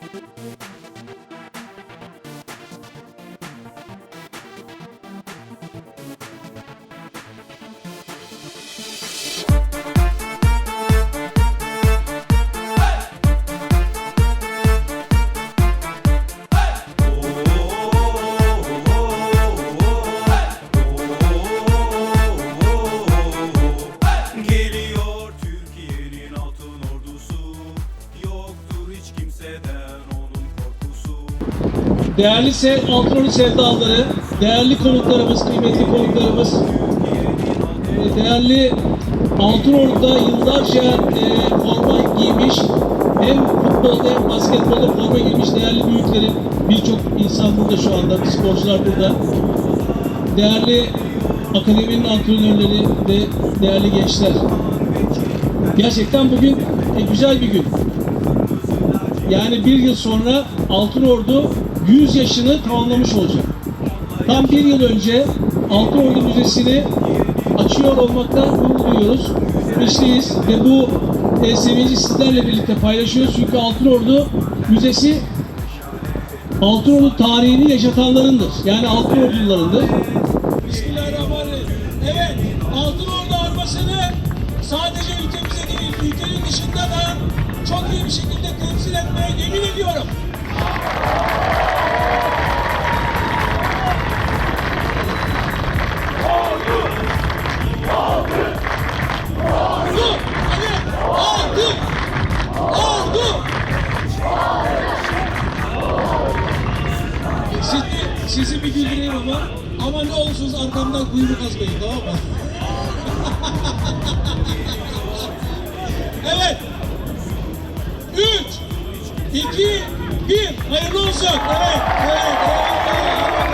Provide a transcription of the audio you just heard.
Bye. Değerli se Altınordu sevdalıları, değerli konuklarımız, kıymetli konuklarımız, e, değerli Altınordu'da yıllarca e, forma giymiş, hem futbolda hem basketbolda forma giymiş değerli büyüklerim, birçok insan burada şu anda, sporcular burada. Değerli akademinin antrenörleri ve değerli gençler. Gerçekten bugün e, güzel bir gün. Yani bir yıl sonra Altınordu 100 yaşını tamamlamış olacak. Tam bir yıl önce Altınordu Müzesi'ni açıyor olmaktan gurur duyuyoruz. Sevinçliyiz ve bu e, sevinci sizlerle birlikte paylaşıyoruz. Çünkü Altınordu Müzesi Altınordu tarihini yaşatanlarındır. Yani Altınordulularındır. Bismillahirrahmanirrahim. Evet, Altınordu armasını sadece ülkemize değil, ülkenin dışında da çok iyi bir şekilde temsil etmeye yemin ediyorum. Sizi, bir güldüreyim ama ama ne olursunuz arkamdan kuyruk asmayın tamam mı? evet. Üç, iki, bir. Hayırlı olsun. Evet, evet, evet, evet.